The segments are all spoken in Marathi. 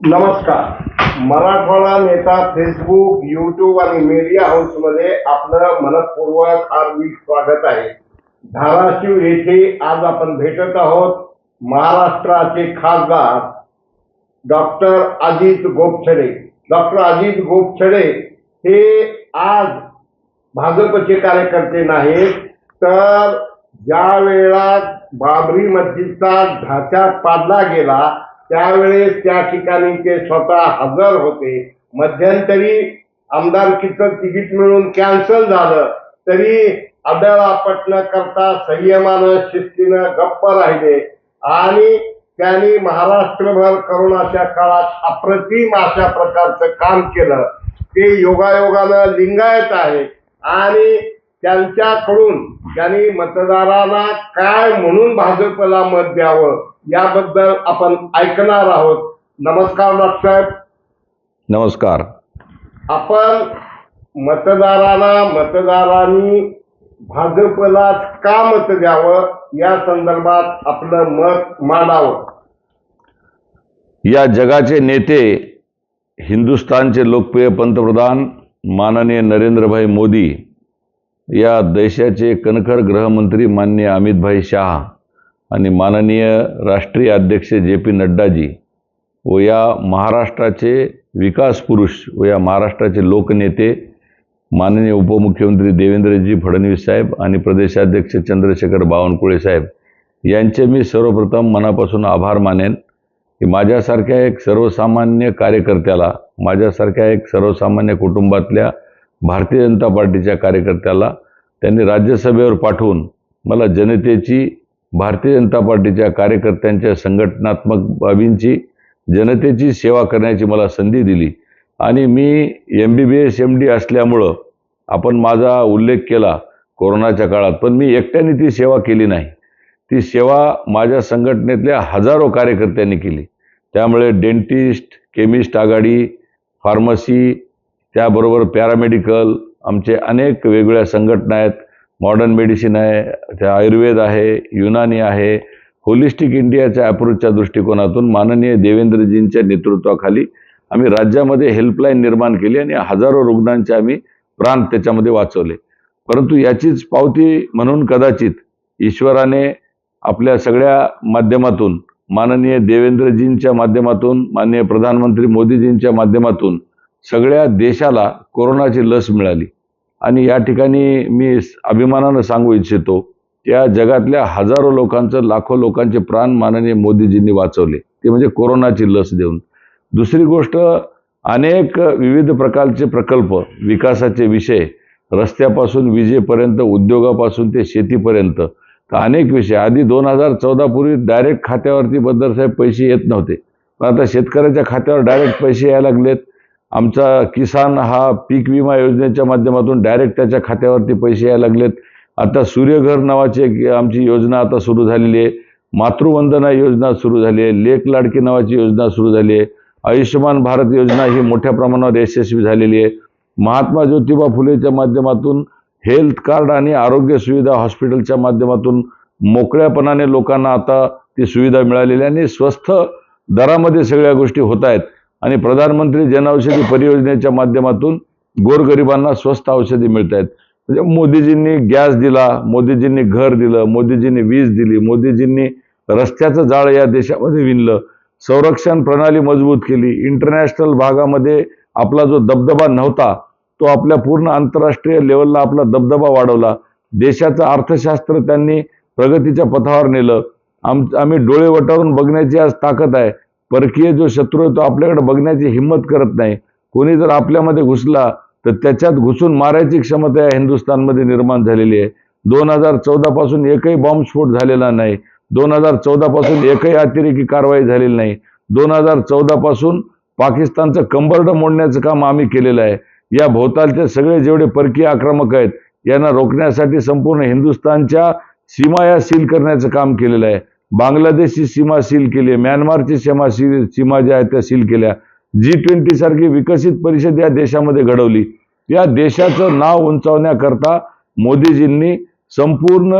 नमस्कार. मराठवाडा नेता फेसबुक युट्यूब आणि मीडिया हाऊसमध्ये आपलं मनपूर्वक हार्दिक स्वागत आहे. धाराशिव येथे आज आपण भेटत आहोत महाराष्ट्राचे खासदार डॉक्टर अजित गोपछडे. डॉक्टर अजित गोपछडे हे आज भाजपचे कार्यकर्ते नाहीत तर ज्या वेळा बाबरी मस्जिदचा ढाचा पाडला गेला त्यावेळेस त्या ठिकाणी ते स्वतः हजर होते. मध्यंतरी आमदारकीचं तिकीट मिळून कॅन्सल झालं. तरी आदळापट न करता संयमानं शिस्तीनं गप्प राहिले. आणि त्यांनी महाराष्ट्रभर करोनाच्या काळात अप्रतिम अशा प्रकारचं काम केलं. ते योगायोगानं लिंगायत आहे. आणि त्यांच्याकडून त्यांनी मतदारांना काय म्हणून भाजपला मत द्यावं? याबद्दल आपण ऐकणार आहोत. नमस्कार डॉक्टर साहेब. नमस्कार. आपण मतदारांना मतदारांनी भाजपला का मत द्यावं? या संदर्भात आपलं मत मांडावं. या जगाचे नेते हिंदुस्थानचे लोकप्रिय पंतप्रधान माननीय नरेंद्रभाई मोदी या देशाचे कणखर गृहमंत्री माननीय अमितभाई शहा आणि माननीय राष्ट्रीय अध्यक्ष जे पी नड्डाजी व या महाराष्ट्राचे विकास पुरुष व या महाराष्ट्राचे लोकनेते माननीय उपमुख्यमंत्री देवेंद्रजी फडणवीस साहेब आणि प्रदेशाध्यक्ष चंद्रशेखर बावनकुळे साहेब यांचे मी सर्वप्रथम मनापासून आभार मानेन की माझ्यासारख्या एक सर्वसामान्य कार्यकर्त्याला माझ्यासारख्या एक सर्वसामान्य कुटुंबातल्या भारतीय जनता पार्टीच्या कार्यकर्त्याला त्यांनी राज्यसभेवर पाठवून मला जनतेची भारतीय जनता पार्टीच्या कार्यकर्त्यांच्या संघटनात्मक बाबींची जनतेची सेवा करण्याची मला संधी दिली. आणि मी M B B S M D असल्यामुळं आपण माझा उल्लेख केला कोरोनाच्या काळात पण मी एकट्याने ती सेवा केली नाही. ती सेवा माझ्या संघटनेतल्या हजारो कार्यकर्त्यांनी केली. त्यामुळे डेंटिस्ट केमिस्ट आघाडी फार्मसी त्याबरोबर पॅरामेडिकल आमचे अनेक वेगवेगळ्या संघटना आहेत. मॉडर्न मेडिसिन आहे त्या आयुर्वेद आहे युनानी आहे. होलिस्टिक इंडियाच्या अप्रोचच्या दृष्टिकोनातून माननीय देवेंद्रजींच्या नेतृत्वाखाली आम्ही राज्यामध्ये हेल्पलाईन निर्माण केली आणि हजारो रुग्णांचे आम्ही प्राण त्याच्यामध्ये वाचवले. परंतु याचीच पावती म्हणून कदाचित ईश्वराने आपल्या सगळ्या माध्यमातून माननीय देवेंद्रजींच्या माध्यमातून माननीय प्रधानमंत्री मोदीजींच्या माध्यमातून सगळ्या देशाला कोरोनाची लस मिळाली. आणि या ठिकाणी मी अभिमानानं सांगू इच्छितो त्या जगातल्या हजारो लोकांचं लाखो लोकांचे प्राण माननीय मोदीजींनी वाचवले. ते म्हणजे कोरोनाची लस देऊन. दुसरी गोष्ट अनेक विविध प्रकारचे प्रकल्प विकासाचे विषय रस्त्यापासून विजेपर्यंत उद्योगापासून ते शेतीपर्यंत तर अनेक विषय. आधी दोन हजार चौदापूर्वी डायरेक्ट खात्यावरती बद्दलसाहेब पैसे येत नव्हते. पण आता शेतकऱ्याच्या खात्यावर डायरेक्ट पैसे यायला लागलेत. आमचा किसान हा पीक विमा योजनेच्या माध्यमातून डायरेक्ट त्याच्या खात्यावरती पैसे यायला लागलेत. आता सूर्यघर नावाची एक आमची योजना आता सुरू झालेली आहे. मातृवंदना योजना सुरू झाली आहे. लेख लाडकी नावाची योजना सुरू झाली आहे. आयुष्यमान भारत योजना ही मोठ्या प्रमाणावर यशस्वी झालेली आहे. महात्मा ज्योतिबा फुलेच्या माध्यमातून हेल्थ कार्ड आणि आरोग्य सुविधा हॉस्पिटलच्या माध्यमातून मोकळ्यापणाने लोकांना आता ती सुविधा मिळालेली आहे आणि स्वस्त दरामध्ये सगळ्या गोष्टी होत आहेत. आणि प्रधानमंत्री जनऔषधी परियोजनेच्या माध्यमातून गोरगरिबांना स्वस्त औषधी मिळत आहेत म्हणजे मोदीजींनी गॅस दिला मोदीजींनी घर दिलं मोदीजींनी वीज दिली मोदीजींनी रस्त्याचं जाळ या देशामध्ये विणलं संरक्षण प्रणाली मजबूत केली इंटरनॅशनल भागामध्ये आपला जो दबदबा नव्हता तो आपल्या पूर्ण आंतरराष्ट्रीय लेवलला आपला दबदबा वाढवला. देशाचं अर्थशास्त्र त्यांनी प्रगतीच्या पथावर नेलं. आम आम्ही डोळे वटारून बघण्याची आज ताकद आहे. परकीय जो शत्रू आहे तो आपल्याकडे बघण्याची हिंमत करत नाही. कोणी जर आपल्यामध्ये घुसला तर त्याच्यात घुसून मारायची क्षमता या हिंदुस्थानमध्ये निर्माण झालेली आहे. दोन हजार चौदापासून एकही बॉम्बस्फोट झालेला नाही. दोन हजार चौदापासून एकही अतिरेकी कारवाई झालेली नाही. दोन हजार चौदापासून पाकिस्तानचं कंबरडं मोडण्याचं काम आम्ही केलेलं आहे. या भोवतालचे सगळे जेवढे परकीय आक्रमक आहेत यांना रोखण्यासाठी संपूर्ण हिंदुस्थानच्या सीमा या सील करण्याचं काम केलेलं आहे. बांगलादेशची सीमा सील केली आहे. म्यानमारची सीमा सील सीमा ज्या आहेत त्या सील केल्या. जी ट्वेंटी सारखी विकसित परिषद या देशामध्ये घडवली. या देशाचं नाव उंचावण्याकरता मोदीजींनी संपूर्ण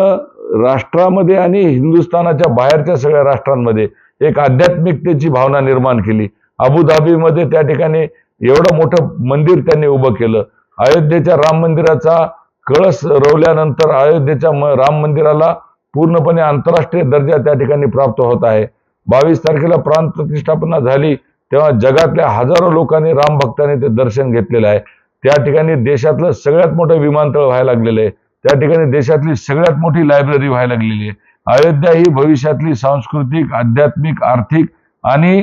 राष्ट्रामध्ये आणि हिंदुस्थानाच्या बाहेरच्या सगळ्या राष्ट्रांमध्ये एक आध्यात्मिकतेची भावना निर्माण केली. अबुधाबीमध्ये त्या ठिकाणी एवढं मोठं मंदिर त्यांनी उभं केलं. अयोध्येच्या राम मंदिराचा कळस रोवल्यानंतर अयोध्येच्या म- राम मंदिराला पूर्णपणे आंतरराष्ट्रीय दर्जा त्या ठिकाणी प्राप्त होत आहे. बावीस तारखेला प्राण प्रतिष्ठापना झाली तेव्हा जगातल्या हजारो लोकांनी रामभक्तांनी ते दर्शन घेतलेलं आहे. त्या ठिकाणी देशातलं सगळ्यात मोठं विमानतळ व्हायला लागलेलं आहे. त्या ठिकाणी देशातली सगळ्यात मोठी लायब्ररी व्हायला लागलेली आहे. अयोध्या ही भविष्यातली सांस्कृतिक आध्यात्मिक आर्थिक आणि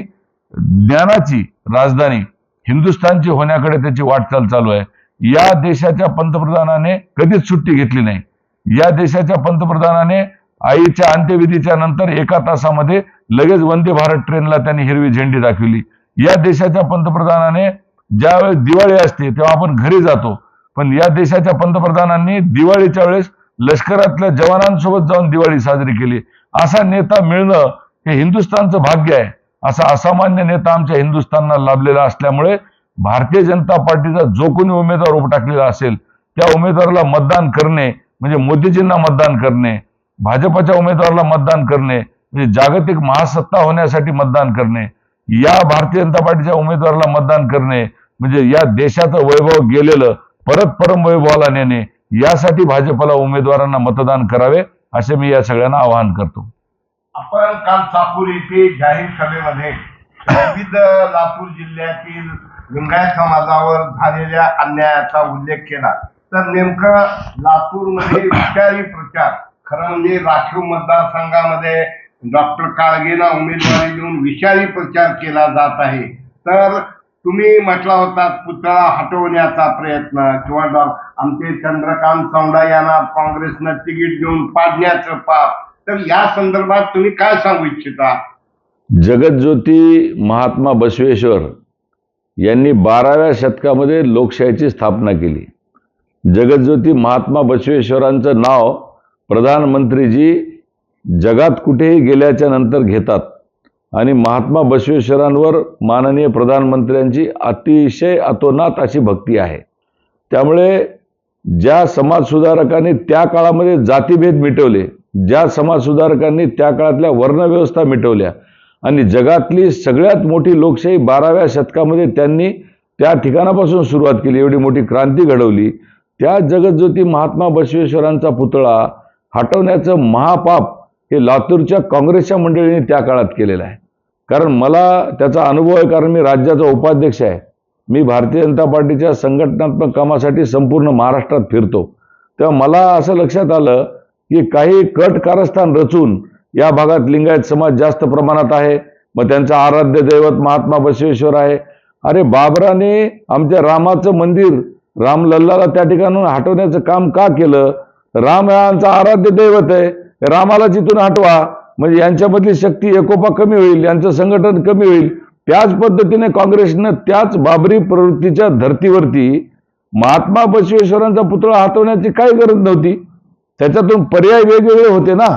ज्ञानाची राजधानी हिंदुस्थानची होण्याकडे त्याची वाटचाल चालू आहे. या देशाच्या पंतप्रधानाने कधीच सुट्टी घेतली नाही. या देशाच्या पंतप्रधानाने आईच्या अंत्यविधीच्या नंतर एका तासामध्ये लगेच वंदे भारत ट्रेनला त्यांनी हिरवी झेंडी दाखवली. या देशाच्या पंतप्रधानाने ज्यावेळेस दिवाळी असते तेव्हा आपण घरी जातो. पण या देशाच्या पंतप्रधानांनी दिवाळीच्या वेळेस लष्करातल्या जवानांसोबत जाऊन दिवाळी साजरी केली. असा नेता मिळणं हे हिंदुस्थानचं भाग्य आहे. असा असामान्य नेता आमच्या हिंदुस्थानला लाभलेला असल्यामुळे भारतीय जनता पार्टीचा जो कोणी उमेदवार उभा टाकलेला असेल त्या उमेदवाराला मतदान करणे म्हणजे मोदीजींना मतदान करणे भाजपच्या उमेदवाराला मतदान करणे म्हणजे जागतिक महासत्ता होण्यासाठी मतदान करणे या भारतीय जनता पार्टीच्या उमेदवाराला मतदान करणे म्हणजे या देशाचं वैभव गेलेलं परत परम वैभवाला नेणे यासाठी भाजपला उमेदवारांना मतदान करावे असे मी या सगळ्यांना आवाहन करतो. आपण काल चाकूर येथे जाहीर सभेमध्ये विविध लातूर जिल्ह्यातील लिंगायत समाजावर झालेल्या अन्यायाचा उल्लेख केला. तर नेमकं लातूरमध्ये विचारी प्रचार खरं म्हणजे राखीव मतदारसंघामध्ये डॉक्टर काळगेना उमेदवारी देऊन विषारी प्रचार केला जात आहे. तर तुम्ही म्हटला होता पुतळा हटवण्याचा प्रयत्न किंवा डॉ आमचे चंद्रकांत चौंडा यांना काँग्रेसनं तिकीट देऊन पाडण्याचं पाप. तर या संदर्भात तुम्ही काय सांगू इच्छिता? जगतज्योती महात्मा बसवेश्वर यांनी बाराव्या शतकामध्ये लोकशाहीची स्थापना केली. जगतज्योती महात्मा बसवेश्वरांचं नाव प्रधानमंत्रीजी जगात कुठेही गेल्याच्यानंतर घेतात. आणि महात्मा बसवेश्वरांवर माननीय प्रधानमंत्र्यांची अतिशय अतोनात अशी भक्ती आहे. त्यामुळे ज्या समाजसुधारकांनी त्या काळामध्ये जातीभेद मिटवले ज्या समाजसुधारकांनी त्या काळातल्या वर्णव्यवस्था मिटवल्या आणि जगातली सगळ्यात मोठी लोकशाही बाराव्या शतकामध्ये त्यांनी त्या ठिकाणापासून सुरुवात केली एवढी मोठी क्रांती घडवली. त्या जगज्योती महात्मा बसवेश्वरांचा पुतळा हटवण्याचं महापाप हे लातूरच्या काँग्रेसच्या मंडळीने त्या काळात केलेलं आहे. कारण मला त्याचा अनुभव आहे कारण मी राज्याचा उपाध्यक्ष आहे. मी भारतीय जनता पार्टीच्या संघटनात्मक कामासाठी संपूर्ण महाराष्ट्रात फिरतो. तेव्हा मला असं लक्षात आलं की काही कट कारस्थान रचून या भागात लिंगायत समाज जास्त प्रमाणात आहे. मग त्यांचं आराध्य दैवत महात्मा बसवेश्वर आहे. अरे बाबराने आमच्या रामाचं मंदिर रामलल्लाला त्या ठिकाणून हटवण्याचं काम का केलं? राम यांचा आराध्य दैवत आहे रामाला जिथून हटवा म्हणजे यांच्यामधली शक्ती एकोपा कमी होईल यांचं संघटन कमी होईल. त्याच पद्धतीने काँग्रेसनं त्याच बाबरी प्रवृत्तीच्या धर्तीवरती महात्मा बसवेश्वरांचा पुतळा हातवण्याची काही गरज नव्हती. त्याच्यातून पर्याय वेगवेगळे होते ना.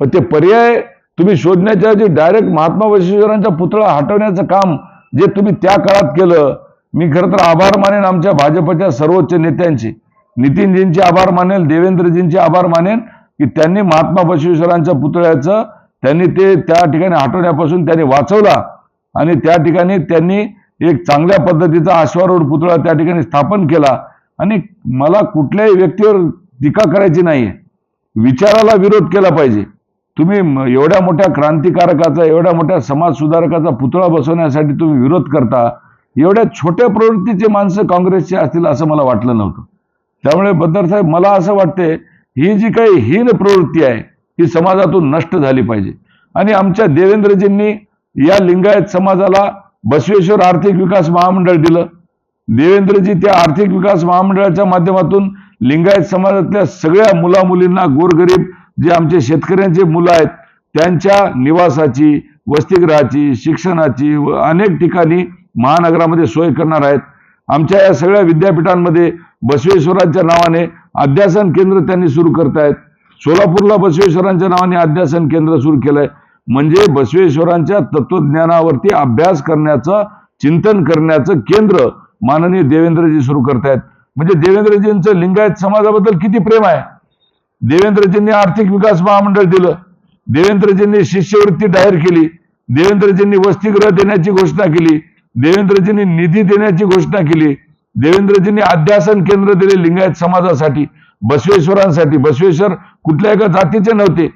पण ते पर्याय तुम्ही शोधण्याच्या ऐवजी डायरेक्ट महात्मा बसवेश्वरांचा पुतळा हटवण्याचं काम जे तुम्ही त्या काळात केलं मी खरं तर आभार मानेन आमच्या भाजपच्या सर्वोच्च नेत्यांची. नितीनजींचे आभार मानेल देवेंद्रजींचे आभार मानेन की त्यांनी महात्मा बसवेश्वरांच्या पुतळ्याचं त्यांनी ते त्या ठिकाणी हटवण्यापासून त्यांनी वाचवला आणि त्या ठिकाणी त्यांनी एक चांगल्या पद्धतीचा आश्वारूढ पुतळा त्या ठिकाणी स्थापन केला. आणि मला कुठल्याही व्यक्तीवर टीका करायची नाहीये. विचाराला विरोध केला पाहिजे. तुम्ही एवढ्या मोठ्या क्रांतिकारकाचा एवढ्या मोठ्या समाज सुधारकाचा पुतळा बसवण्यासाठी तुम्ही विरोध करता. एवढ्या छोट्या प्रवृत्तीचे माणसं काँग्रेसचे असतील असं मला वाटलं नव्हतं. त्यामुळे बद्दर साहेब मला असं वाटते ही जी काही हीन प्रवृत्ती आहे ही समाजातून नष्ट झाली पाहिजे. आणि आमच्या देवेंद्रजींनी या लिंगायत समाजाला बसवेश्वर आर्थिक विकास महामंडळ दिलं. देवेंद्रजी त्या आर्थिक विकास महामंडळाच्या माध्यमातून लिंगायत समाजातल्या सगळ्या मुला मुलींना गोरगरीब जे आमचे शेतकऱ्यांचे मुलं आहेत त्यांच्या निवासाची वसतिगृहाची शिक्षणाची व अनेक ठिकाणी महानगरामध्ये सोय करणार आहेत. आमच्या या सगळ्या विद्यापीठांमध्ये बसवेश्वरांच्या नावाने अध्यासन केंद्र त्यांनी सुरू करतायत. सोलापूरला बसवेश्वरांच्या नावाने अध्यासन केंद्र सुरू केलंय. म्हणजे बसवेश्वरांच्या तत्वज्ञानावरती अभ्यास करण्याचं चिंतन करण्याचं केंद्र माननीय देवेंद्रजी सुरू करतायत. म्हणजे देवेंद्रजींचं लिंगायत समाजाबद्दल किती प्रेम आहे? देवेंद्रजींनी आर्थिक विकास महामंडळ दिलं. देवेंद्रजींनी शिष्यवृत्ती जाहीर केली. देवेंद्रजींनी वसतिगृह देण्याची घोषणा केली. देवेंद्रजींनी निधी देण्याची घोषणा केली. देवेंद्रजींनी अध्यासन केंद्र दिले लिंगायत समाजासाठी बसवेश्वरांसाठी. बसवेश्वर कुठल्या एका जातीचे नव्हते.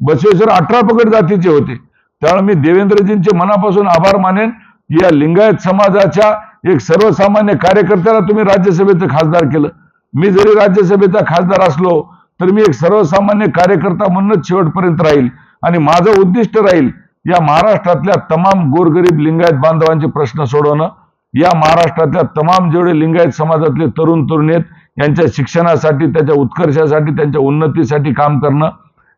बसवेश्वर अठरा पकड जातीचे होते. त्यामुळे मी देवेंद्रजींचे मनापासून आभार मानेन या लिंगायत समाजाच्या एक सर्वसामान्य कार्यकर्त्याला तुम्ही राज्यसभेचं खासदार केलं. मी जरी राज्यसभेचा खासदार असलो तर मी एक सर्वसामान्य कार्यकर्ता म्हणूनच शेवटपर्यंत राहील आणि माझं उद्दिष्ट राहील या महाराष्ट्रातल्या तमाम गोरगरीब लिंगायत बांधवांचे प्रश्न सोडवणं. या महाराष्ट्रातल्या तमाम जेवढे लिंगायत समाजातले तरुण तरुणी आहेत यांच्या शिक्षणासाठी त्याच्या उत्कर्षासाठी त्यांच्या उन्नतीसाठी काम करणं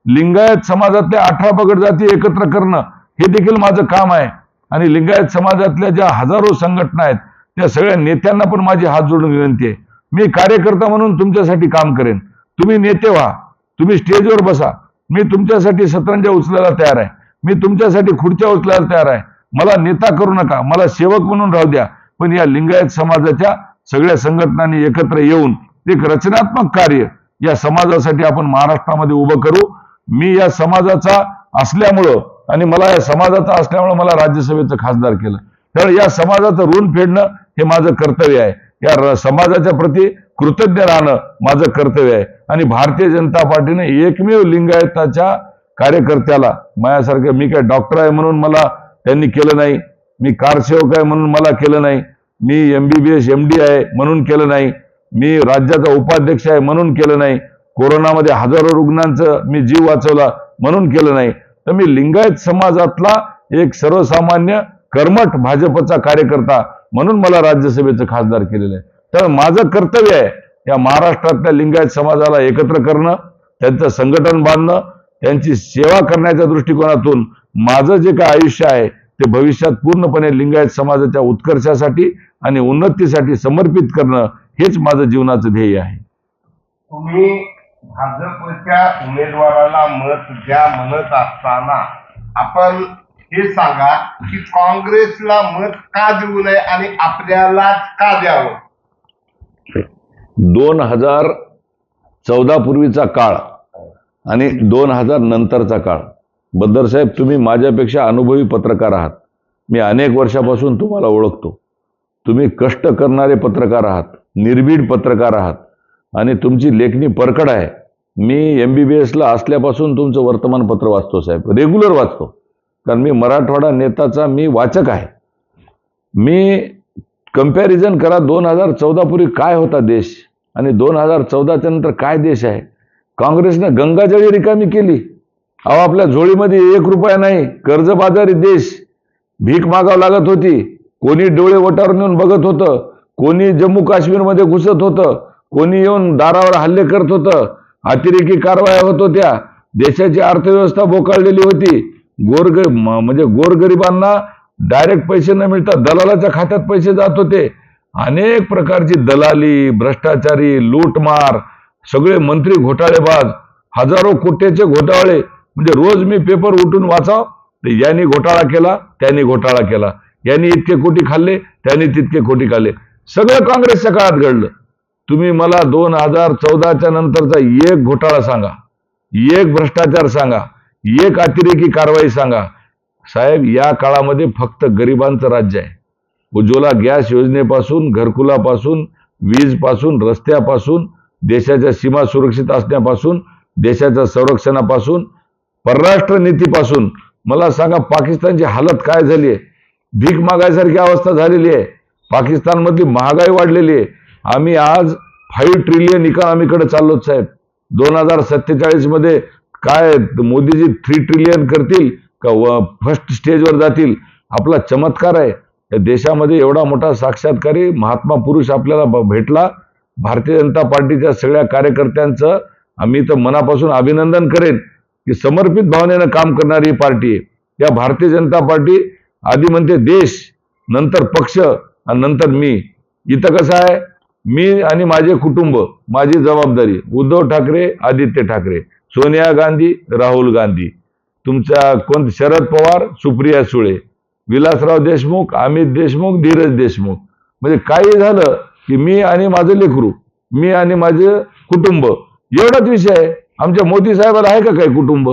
लिंगायत समाजातल्या अठरा पगड जाती एकत्र करणं हे देखील माझं काम आहे. आणि लिंगायत समाजातल्या ज्या हजारो संघटना आहेत त्या सगळ्या नेत्यांना पण माझी हात जोडून विनंती आहे. मी कार्यकर्ता म्हणून तुमच्यासाठी काम करेन. तुम्ही नेते व्हा. तुम्ही स्टेजवर बसा. मी तुमच्यासाठी सतरंजा उचलायला तयार आहे. मी तुमच्यासाठी खुर्च्या उचलायला तयार आहे. मला नेता करू नका. मला सेवक म्हणून राहू द्या. पण या लिंगायत समाजाच्या सगळ्या संघटनांनी एकत्र येऊन एक रचनात्मक कार्य या समाजासाठी आपण महाराष्ट्रामध्ये उभं करू. मी या समाजाचा असल्यामुळं आणि मला या समाजाचा असल्यामुळं मला राज्यसभेचं खासदार केलं. त्यामुळे या समाजाचं ऋण फेडणं हे माझं कर्तव्य आहे. या समाजाच्या प्रती कृतज्ञ राहणं माझं कर्तव्य आहे. आणि भारतीय जनता पार्टीने एकमेव लिंगायताच्या कार्यकर्त्याला माझ्यासारखं मी काय डॉक्टर आहे म्हणून मला त्यांनी केलं नाही. मी कारसेवक आहे म्हणून मला केलं नाही. मी M B B S M D आहे म्हणून केलं नाही. मी राज्याचा उपाध्यक्ष आहे म्हणून केलं नाही. कोरोनामध्ये हजारो रुग्णांचं मी जीव वाचवला म्हणून केलं नाही. तर मी लिंगायत समाजातला एक सर्वसामान्य कर्मठ भाजपचा कार्यकर्ता म्हणून मला राज्यसभेचं खासदार केलेलं आहे. तर माझं कर्तव्य आहे या महाराष्ट्रातल्या लिंगायत समाजाला एकत्र करणं त्यांचं संघटन बांधणं त्यांची सेवा करण्याच्या दृष्टिकोनातून माझं जे काय आयुष्य आहे ते भविष्यात पूर्णपणे लिंगायत समाजाच्या उत्कर्षासाठी आणि उन्नतीसाठी समर्पित करणं हेच माझं जीवनाचं ध्येय आहे. तुम्ही भाजपच्या उमेदवाराला मत द्या म्हणत असताना आपण हे सांगा की काँग्रेसला मत का देऊ नये आणि आपल्यालाच का द्यावं? दोन हजार चौदा पूर्वीचा काळ आणि दोन हजार नंतरचा काळ. बद्दर साहेब तुम्ही माझ्यापेक्षा अनुभवी पत्रकार आहात. मी अनेक वर्षापासून तुम्हाला ओळखतो. तुम्ही कष्ट करणारे पत्रकार आहात निर्भीड पत्रकार आहात आणि तुमची लेखणी परकड आहे. मी एम बी बी एसला असल्यापासून तुमचं वर्तमानपत्र वाचतो साहेब रेग्युलर वाचतो. कारण मी मराठवाडा नेताचा मी वाचक आहे. मी कंपॅरिझन करा दोन हजार चौदापूर्वी काय होता देश आणि दोन हजार चौदाच्या नंतर काय देश आहे? काँग्रेसनं गंगाजळी रिकामी केली. अहो आपल्या झोळीमध्ये एक रुपया नाही. कर्जबाजारी देश. भीक मागावं लागत होती. कोणी डोळे वटावर नेऊन बघत होतं. कोणी जम्मू काश्मीरमध्ये घुसत होतं. कोणी येऊन दारावर हल्ले करत होतं. अतिरेकी कारवाया होत होत्या. देशाची अर्थव्यवस्था बोकाळलेली होती. गोरग म्हणजे गोरगरिबांना डायरेक्ट पैसे न मिळता दलालाच्या खात्यात पैसे जात होते. अनेक प्रकारची दलाली भ्रष्टाचारी लूटमार सगळे मंत्री घोटाळेबाज हजारो कोट्याचे घोटाळे. म्हणजे रोज मी पेपर उठून वाचाव तर यांनी घोटाळा केला त्यांनी घोटाळा केला. यांनी इतके कोटी खाल्ले त्यांनी तितके कोटी खाल्ले. सगळं काँग्रेसच्या काळात घडलं. तुम्ही मला दोन हजार चौदाच्या नंतरचा एक घोटाळा सांगा. एक भ्रष्टाचार सांगा. एक अतिरेकी कारवाई सांगा. साहेब या काळामध्ये फक्त गरिबांचं राज्य आहे. उज्ज्वला गॅस योजनेपासून घरकुलापासून वीजपासून रस्त्यापासून देशाच्या सीमा सुरक्षित असण्यापासून देशाच्या संरक्षणापासून परराष्ट्र नीतीपासून. मला सांगा पाकिस्तानची हालत काय झाली आहे? भीक मागायसारखी अवस्था झालेली आहे. पाकिस्तानमधली महागाई वाढलेली आहे. आम्ही आज फाईव्ह ट्रिलियन इकॉनॉमीकडे चाललो साहेब. दोन हजार सत्तेचाळीसमध्ये काय मोदीजी थ्री ट्रिलियन करतील का व फर्स्ट स्टेजवर जातील? आपला चमत्कार आहे. या देशामध्ये एवढा मोठा साक्षात्कारी महात्मा पुरुष आपल्याला भेटला. भारतीय जनता पार्टीच्या सगळ्या कार्यकर्त्यांचं आम्ही तर मनापासून अभिनंदन करेन. की समर्पित भावनेनं काम करणारी पार्टी आहे. या भारतीय जनता पार्टी आधी म्हणते देश नंतर पक्ष आणि नंतर मी. इथं कसं आहे? मी आणि माझे कुटुंब माझी जबाबदारी उद्धव ठाकरे आदित्य ठाकरे सोनिया गांधी राहुल गांधी. तुमच्या कोण? शरद पवार सुप्रिया सुळे विलासराव देशमुख अमित देशमुख धीरज देशमुख. म्हणजे काही झालं की मी आणि माझं लेकरू मी आणि माझं कुटुंब एवढाच विषय आहे. आमच्या मोदी साहेबाला आहे का काही कुटुंब?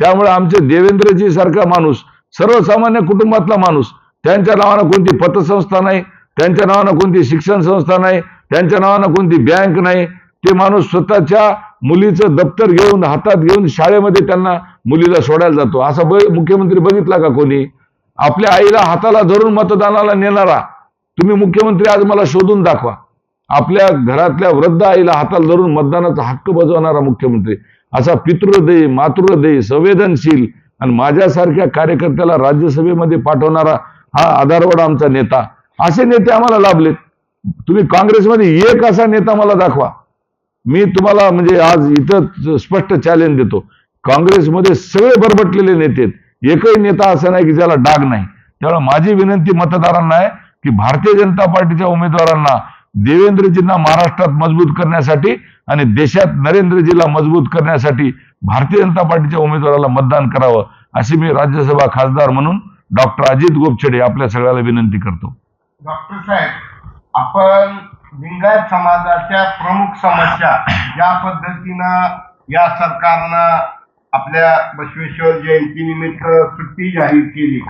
त्यामुळे आमचे देवेंद्रजी सारखा माणूस सर्वसामान्य कुटुंबातला माणूस त्यांच्या नावानं कोणती पतसंस्था नाही त्यांच्या नावानं कोणती शिक्षण संस्था नाही त्यांच्या नावानं कोणती बँक नाही ते माणूस स्वतःच्या मुलीचं दप्तर घेऊन हातात घेऊन शाळेमध्ये त्यांना मुलीला सोडायला जातो. असा ब मुख्यमंत्री बघितला का कोणी? आपल्या आईला हाताला धरून मतदानाला नेणारा तुम्ही मुख्यमंत्री आज मला शोधून दाखवा. आपल्या घरातल्या वृद्ध आईला हाताला धरून मतदानाचा हक्क बजावणारा मुख्यमंत्री. असा पितृहृदयी मातृहृदयी संवेदनशील आणि माझ्यासारख्या कार्यकर्त्याला राज्यसभेमध्ये पाठवणारा हा आधारवड आमचा नेता. असे नेते आम्हाला लाभलेत. तुम्ही काँग्रेसमध्ये एक असा नेता मला दाखवा. मी तुम्हाला म्हणजे आज इथं स्पष्ट चॅलेंज देतो. काँग्रेसमध्ये सगळे बरबटलेले नेते आहेत. एकही नेता असा नाही की ज्याला डाग नाही. त्यामुळे माझी विनंती मतदारांना आहे की भारतीय जनता पार्टीच्या उमेदवारांना देवेंद्रजींना महाराष्ट्रात मजबूत करण्यासाठी आणि देशात नरेंद्रजीला मजबूत करण्यासाठी भारतीय जनता पार्टीच्या उमेदवाराला मतदान करावं अशी मी राज्यसभा खासदार म्हणून डॉक्टर अजित गोपछडे आपल्या सगळ्याला विनंती करतो. डॉक्टर साहेब आपण लिंगायत समाजाच्या प्रमुख समस्या ज्या पद्धतीनं या सरकारनं आपल्या बसवेश्वर जयंतीनिमित्त सुट्टी जाहीर केली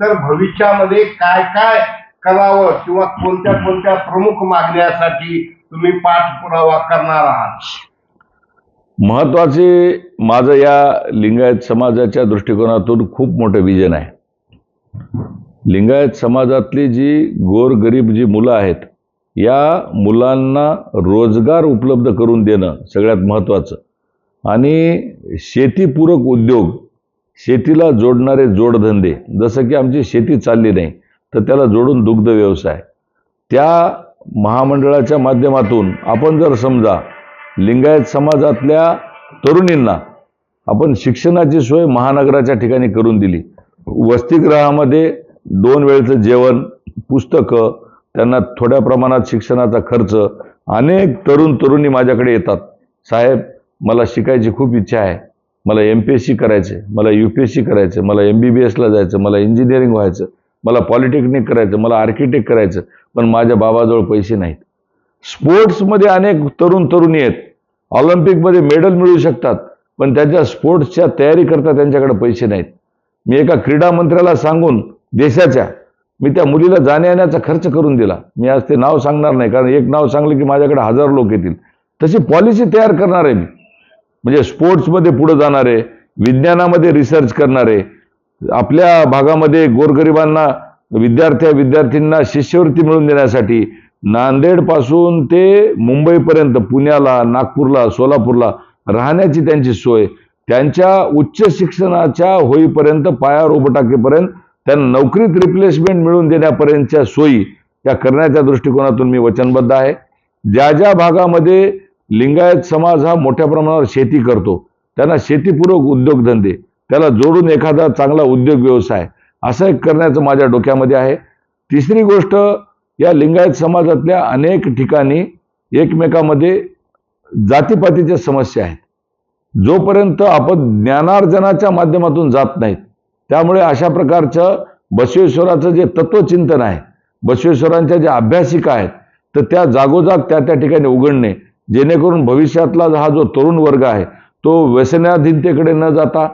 तर भविष्यामध्ये काय काय करावं किंवा कोणत्या कोणत्या प्रमुख मागण्यासाठी तुम्ही पाठपुरावा करणार आहात? महत्त्वाचे माझं या लिंगायत समाजाच्या दृष्टिकोनातून खूप मोठं विजन आहे. लिंगायत समाजातली जी गोरगरीब जी मुलं आहेत या मुलांना रोजगार उपलब्ध करून देणं सगळ्यात महत्त्वाचं आणि शेतीपूरक उद्योग शेतीला जोडणारे जोडधंदे जसं की आमची शेती चालली नाही तर त्याला जोडून दुग्ध व्यवसाय. त्या महामंडळाच्या माध्यमातून आपण जर समजा लिंगायत समाजातल्या तरुणींना आपण शिक्षणाची सोय महानगराच्या ठिकाणी करून दिली. वसतिगृहामध्ये दोन वेळचं जेवण पुस्तकं त्यांना थोड्या प्रमाणात शिक्षणाचा खर्च अनेक तरुण तरुणी माझ्याकडे येतात. साहेब मला शिकायची खूप इच्छा आहे. मला एम पी एस सी करायचं मला यू पी एस सी करायचं मला एम बी बी एसला जायचं मला इंजिनिअरिंग व्हायचं मला पॉलिटेक्निक करायचं मला आर्किटेक्ट करायचं पण माझ्या बाबाजवळ पैसे नाहीत. स्पोर्ट्समध्ये अनेक तरुण तरुणी आहेत. ऑलिम्पिकमध्ये मेडल मिळू शकतात पण त्यांच्या स्पोर्ट्सच्या तयारी करता त्यांच्याकडे पैसे नाहीत. मी एका क्रीडा मंत्र्याला सांगून देशाच्या मी त्या मुलीला जाण्यायेण्याचा खर्च करून दिला. मी आज ते नाव सांगणार नाही कारण एक नाव सांगलं की माझ्याकडे हजार लोक येतील. तशी पॉलिसी तयार करणार आहे मी. म्हणजे स्पोर्ट्समध्ये पुढे जाणारे विज्ञानामध्ये रिसर्च करणारे आपल्या भागामध्ये गोरगरिबांना विद्यार्थ्या विद्यार्थ्यांना शिष्यवृत्ती मिळवून देण्यासाठी नांदेडपासून ते मुंबईपर्यंत पुण्याला नागपूरला सोलापूरला राहण्याची त्यांची सोय त्यांच्या उच्च शिक्षणाच्या होईपर्यंत पायावर उभं टाकेपर्यंत त्यांना नोकरीत रिप्लेसमेंट मिळवून देण्यापर्यंतच्या सोयी त्या करण्याच्या दृष्टिकोनातून मी वचनबद्ध आहे. ज्या ज्या भागामध्ये लिंगायत समाज हा मोठ्या प्रमाणावर शेती करतो त्यांना शेतीपूरक उद्योगधंदे त्याला जोडून एखादा चांगला उद्योग व्यवसाय असं एक करण्याचं माझ्या डोक्यामध्ये आहे. तिसरी गोष्ट या लिंगायत समाजातल्या अनेक ठिकाणी एकमेकामध्ये जातीपातीच्या समस्या आहेत. जोपर्यंत आपण ज्ञानार्जनाच्या माध्यमातून जात नाहीत त्यामुळे अशा प्रकारचं बसवेश्वराचं जे तत्वचिंतन आहे बसवेश्वरांच्या ज्या अभ्यासिका आहेत तर त्या जागोजाग त्या त्या ठिकाणी उघडणे जेणेकरून भविष्यातला हा जो तरुण वर्ग आहे तो व्यसनाधीनतेकडे न जाता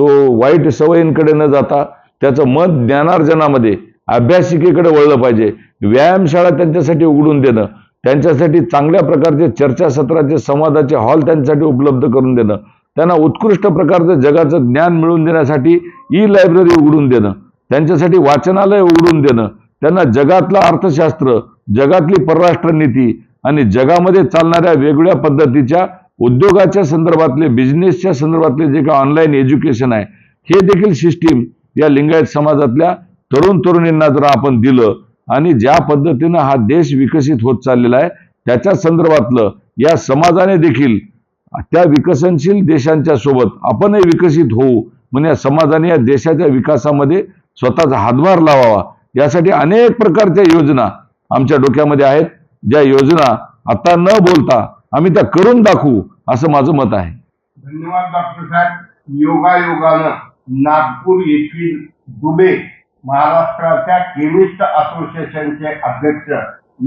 तो वाईट सवयींकडे न जाता त्याचं मत ज्ञानार्जनामध्ये अभ्यासिकेकडे वळलं पाहिजे. व्यायामशाळा त्यांच्यासाठी उघडून देणं त्यांच्यासाठी चांगल्या प्रकारचे चर्चासत्राचे संवादाचे हॉल त्यांच्यासाठी उपलब्ध करून देणं त्यांना उत्कृष्ट प्रकारचं जगाचं ज्ञान मिळवून देण्यासाठी ई लायब्ररी उघडून देणं त्यांच्यासाठी वाचनालय उघडून देणं त्यांना जगातलं अर्थशास्त्र जगातली परराष्ट्र नीती आणि जगामध्ये चालणाऱ्या वेगवेगळ्या पद्धतीच्या उद्योगाच्या संदर्भातले बिझनेसच्या संदर्भातले जे काही ऑनलाईन एज्युकेशन आहे हे देखील सिस्टीम या लिंगायत समाजातल्या तरुण तरुणींना जर आपण दिलं आणि ज्या पद्धतीनं हा देश विकसित होत चाललेला आहे त्याच्या संदर्भातलं या समाजाने देखील त्या विकसनशील देशांच्या सोबत आपणही विकसित होऊ म्हणून या समाजाने या देशाच्या विकासामध्ये स्वतःचा हातभार लावावा. यासाठी अनेक प्रकारच्या योजना आमच्या डोक्यामध्ये आहेत. ज्या योजना आता न बोलता आम्ही त्या करून दाखवू असं माझं मत आहे. धन्यवाद डॉक्टर साहेब. योगायोगानं नागपूर येथील दुबे महाराष्ट्राच्या केमिस्ट असोसिएशनचे अध्यक्ष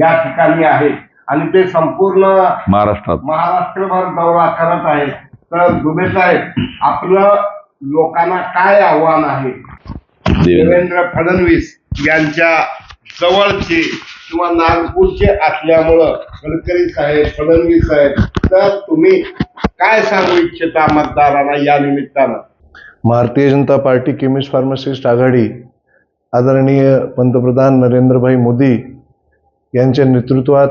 या ठिकाणी आहेत आणि ते संपूर्ण महाराष्ट्रात. महाराष्ट्रभर दौरा करत आहेत तर दुबे साहेब आपलं लोकांना काय आव्हान आहे? देवेंद्र. देवेंद्र फडणवीस यांच्या जवळचे किंवा नागपूरचे असल्यामुळं गडकरी साहेब फडणवीस साहेब तर तुम्ही काय सांगू इच्छिता मतदारांना या निमित्तानं? Bharatiya Janata party chemist pharmacist आघाडी आदरणीय पंतप्रधान नरेंद्रभाई मोदी यांच्या नेतृत्वात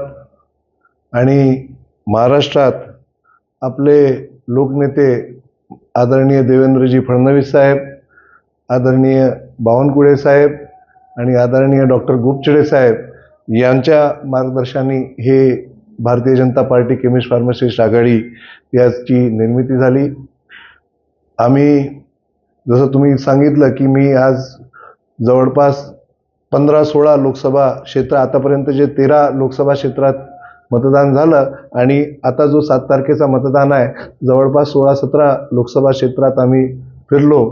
आणि महाराष्ट्रात आपले लोकनेते आदरणीय देवेंद्रजी फडणवीस साहेब आदरणीय बावनकुळे साहेब आणि आदरणीय डॉक्टर गुपचिडे साहेब यांच्या मार्गदर्शनाने हे Bharatiya Janata Party chemist pharmacist आघाडी याची निर्मिती झाली. आम्ही जसं तुम्ही सांगितलं की मी आज जवळपास पंधरा सोळा लोकसभा क्षेत्र आतापर्यंत जे तेरा लोकसभा क्षेत्रात मतदान झालं आणि आता जो सात तारखेचा मतदान आहे जवळपास सोळा सतरा लोकसभा क्षेत्रात आम्ही फिरलो.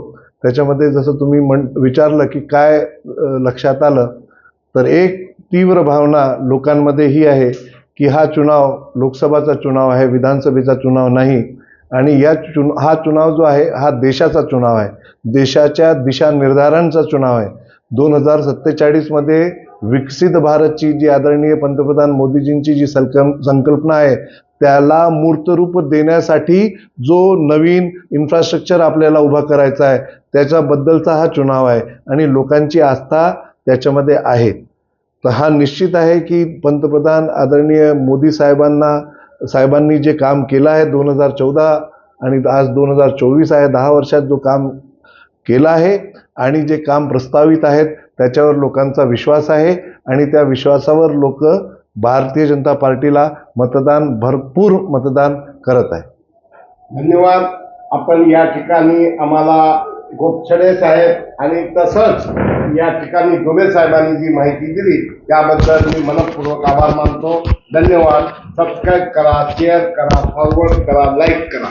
त्याच्यामध्ये जसं तुम्ही म्हण विचारलं की काय लक्षात आलं तर एक तीव्र भावना लोकांमध्ये ही आहे की हा चुनाव लोकसभाचा चुनाव आहे विधानसभेचा चुनाव नाही आणि या चुन हा चुनाव जो आहे हा देशाचा चुनाव आहे. देशाच्या दिशानिर्धारांचा चुनाव आहे. दोन हजार सत्तेचाळीसमध्ये विकसित भारतची जी आदरणीय पंतप्रधान मोदीजींची जी सलकम संकल्पना आहे त्याला मूर्तरूप देण्यासाठी जो नवीन इन्फ्रास्ट्रक्चर आपल्याला उभा करायचा आहे त्याच्याबद्दलचा हा चुनाव आहे आणि लोकांची आस्था त्याच्यामध्ये आहे. तर हा निश्चित आहे की पंतप्रधान आदरणीय मोदी साहेबांना साहेबांनी जे काम केलं आहे दोन हजार चौदा आणि आज दोन हजार चोवीस आहे दहा वर्षात जो काम केलं आहे आणि जे काम प्रस्तावित आहेत त्याच्यावर लोकांचा विश्वास आहे आणि त्या विश्वासावर लोक भारतीय जनता पार्टीला मतदान भरपूर मतदान करत आहे. धन्यवाद. आपण या ठिकाणी आम्हाला गोपछडे साहेब आणि तसंच या ठिकाणी दुबे साहेबांनी जी माहिती दिली त्याबद्दल मी मनपूर्वक आभार मानतो. धन्यवाद. सबस्क्राईब करा शेअर करा फॉरवर्ड करा लाईक करा.